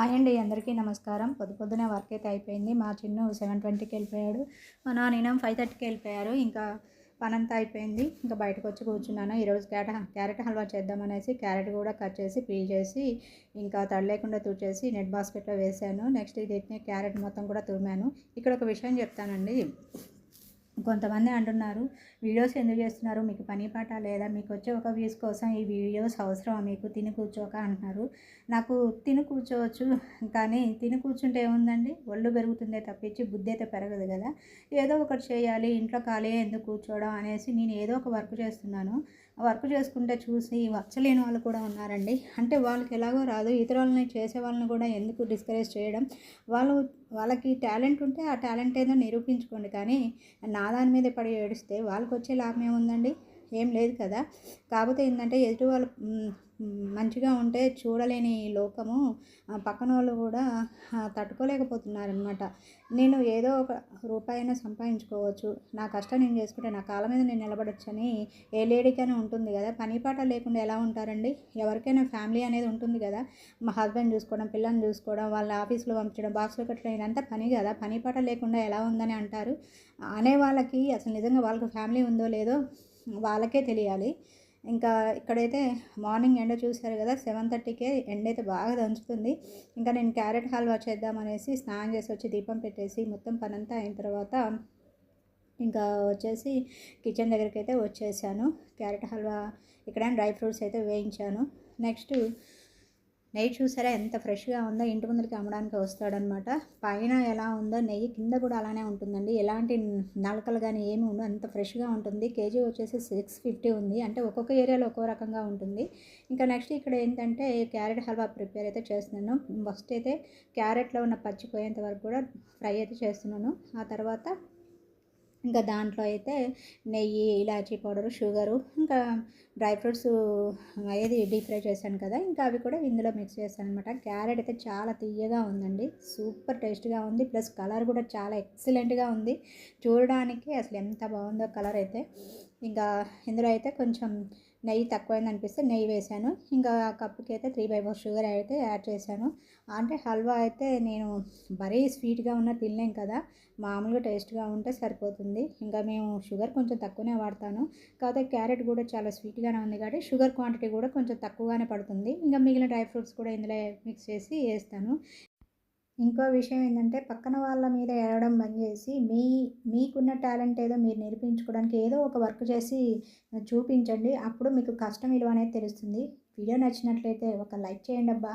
Hi అండి అందరికీ నమస్కారం. పొద్దు పొద్దునే వర్క్ అయితే అయిపోయింది. మా చిన్న సెవెన్ ట్వంటీకి వెళ్ళిపోయాడు. మా నాన్న ఫైవ్ థర్టీకి వెళ్ళిపోయారు. ఇంకా పనంతా అయిపోయింది. ఇంకా బయటకు వచ్చి కూర్చున్నాను. ఈరోజు క్యారెట్ క్యారెట్ హల్వా చేద్దామనేసి క్యారెట్ కూడా కట్ చేసి పీల్ చేసి ఇంకా తడలేకుండా తుడిచేసి నెట్ బాస్కెట్లో వేసాను. నెక్స్ట్ ఇది క్యారెట్ మొత్తం కూడా తురిమాను. ఇక్కడ ఒక విషయం చెప్తానండి. కొంతమంది అంటున్నారు వీడియోస్ ఎందుకు చేస్తున్నారు? మీకు పని పాట లేదా? మీకు వచ్చే ఒక వ్యూస్ కోసం ఈ వీడియోస్ అవసరమా? మీకు తిని కూర్చోక అంటున్నారు. నాకు తిని కూర్చోవచ్చు కానీ తిని కూర్చుంటే ఏముందండి? ఒళ్ళు పెరుగుతుందే తప్పించి బుద్ధి అయితే పెరగదు కదా. ఏదో ఒకటి చేయాలి ఇంట్లో ఖాళీ ఎందుకు కూర్చోవడం అనేసి నేను ఏదో ఒక వర్క్ చేస్తున్నాను. వర్క్ చేసుకుంటే చూసి వచ్చలేని వాళ్ళు కూడా ఉన్నారండి. అంటే వాళ్ళకి ఎలాగో రాదు. ఇతరులని చేసే వాళ్ళని కూడా ఎందుకు డిస్కరేజ్ చేయడం? వాళ్ళు వాళ్ళకి టాలెంట్ ఉంటే ఆ టాలెంట్ ఏదో నిరూపించుకోండి. కానీ నా దాని మీద పడి ఏడిస్తే వాళ్ళకి వచ్చే లాభం ఏముందండి? ఏం లేదు కదా. కాకపోతే ఏంటంటే ఎదుటి వాళ్ళు మంచిగా ఉంటే చూడలేని లోకము పక్కన వాళ్ళు కూడా తట్టుకోలేకపోతున్నారనమాట నేను ఏదో ఒక రూపాయి సంపాదించుకోవచ్చు. నా కష్టం నేను చేసుకుంటే నా కాళ్ళ మీద నేను నిలబడొచ్చని ఏ లేడీకైనా ఉంటుంది కదా. పని పాట లేకుండా ఎలా ఉంటారండి? ఎవరికైనా ఫ్యామిలీ అనేది ఉంటుంది కదా. మా హస్బెండ్ చూసుకోవడం పిల్లల్ని చూసుకోవడం వాళ్ళ ఆఫీస్లో పంపించడం బాక్స్లో కట్టడం ఇదంతా పని కదా. పని పాట లేకుండా ఎలా ఉందని అంటారు? అనే వాళ్ళకి అసలు నిజంగా వాళ్ళకి ఫ్యామిలీ ఉందో లేదో వాళ్ళకే తెలియాలి. ఇంకా ఇక్కడైతే మార్నింగ్ ఎండ చూశారు కదా సెవెన్ థర్టీకే ఎండ అయితే బాగా దంచుతుంది. ఇంకా నేను క్యారెట్ హల్వా చేద్దామనేసి స్నానం చేసి వచ్చి దీపం పెట్టేసి మొత్తం పనంతా అయిన తర్వాత ఇంకా వచ్చేసి కిచెన్ దగ్గరికి అయితే వచ్చేసాను. క్యారెట్ హల్వా ఇక్కడ డ్రై ఫ్రూట్స్ అయితే వేయించాను. నెక్స్ట్ నెయ్యి చూసారా? ఎంత ఫ్రెష్గా ఉందో ఇంటి ముందరికి అమ్మడానికి వస్తాడనమాట. పైన ఎలా ఉందో నెయ్యి కింద కూడా అలానే ఉంటుందండి. ఎలాంటి నలకలు కానీ ఏమి ఉండవు. అంత ఫ్రెష్గా ఉంటుంది. కేజీ వచ్చేసి సిక్స్ ఫిఫ్టీ ఉంది. అంటే ఒక్కొక్క ఏరియాలో ఒక్కో రకంగా ఉంటుంది. ఇంకా నెక్స్ట్ ఇక్కడ ఏంటంటే క్యారెట్ హల్వా ప్రిపేర్ అయితే చేస్తున్నాను. ఫస్ట్ అయితే క్యారెట్లో ఉన్న పచ్చిపోయేంత వరకు కూడా ఫ్రై అయితే చేస్తున్నాను. ఆ తర్వాత ఇంకా దాంట్లో అయితే నెయ్యి ఇలాచీ పౌడరు షుగరు ఇంకా డ్రై ఫ్రూట్స్ ఏది డీప్ ఫ్రై చేశాను కదా ఇంకా అవి కూడా ఇందులో మిక్స్ చేశాను అనమాట క్యారెట్ అయితే చాలా తీయగా ఉందండి సూపర్ టేస్ట్గా ఉంది ప్లస్ కలర్ కూడా చాలా ఎక్సలెంట్గా ఉంది. చూడడానికి అసలు ఎంత బాగుందో కలర్ అయితే. ఇంకా ఇందులో అయితే కొంచెం నెయ్యి తక్కువైంది అనిపిస్తే నెయ్యి వేసాను. ఇంకా కప్పుకి అయితే త్రీ బై ఫోర్ షుగర్ అయితే యాడ్ చేశాను. అంటే హల్వా అయితే నేను మరీ స్వీట్గా ఉన్న తినలేం కదా మామూలుగా టేస్ట్గా ఉంటే సరిపోతుంది. ఇంకా మేము షుగర్ కొంచెం తక్కువనే వాడతాను. కాకపోతే క్యారెట్ కూడా చాలా స్వీట్గానే ఉంది కాబట్టి షుగర్ క్వాంటిటీ కూడా కొంచెం తక్కువగానే పడుతుంది. ఇంకా మిగిలిన డ్రై ఫ్రూట్స్ కూడా ఇందులో మిక్స్ చేసి వేస్తాను. ఇంకో విషయం ఏంటంటే పక్కన వాళ్ళ మీద ఏడవడం బంద్ చేసి మీ మీకున్న టాలెంట్ ఏదో మీరు నేర్పించుకోవడానికి ఏదో ఒక వర్క్ చేసి చూపించండి. అప్పుడు మీకు కష్టం విలువ అనేది తెలుస్తుంది. వీడియో నచ్చినట్లయితే ఒక లైక్ చేయండి అబ్బా.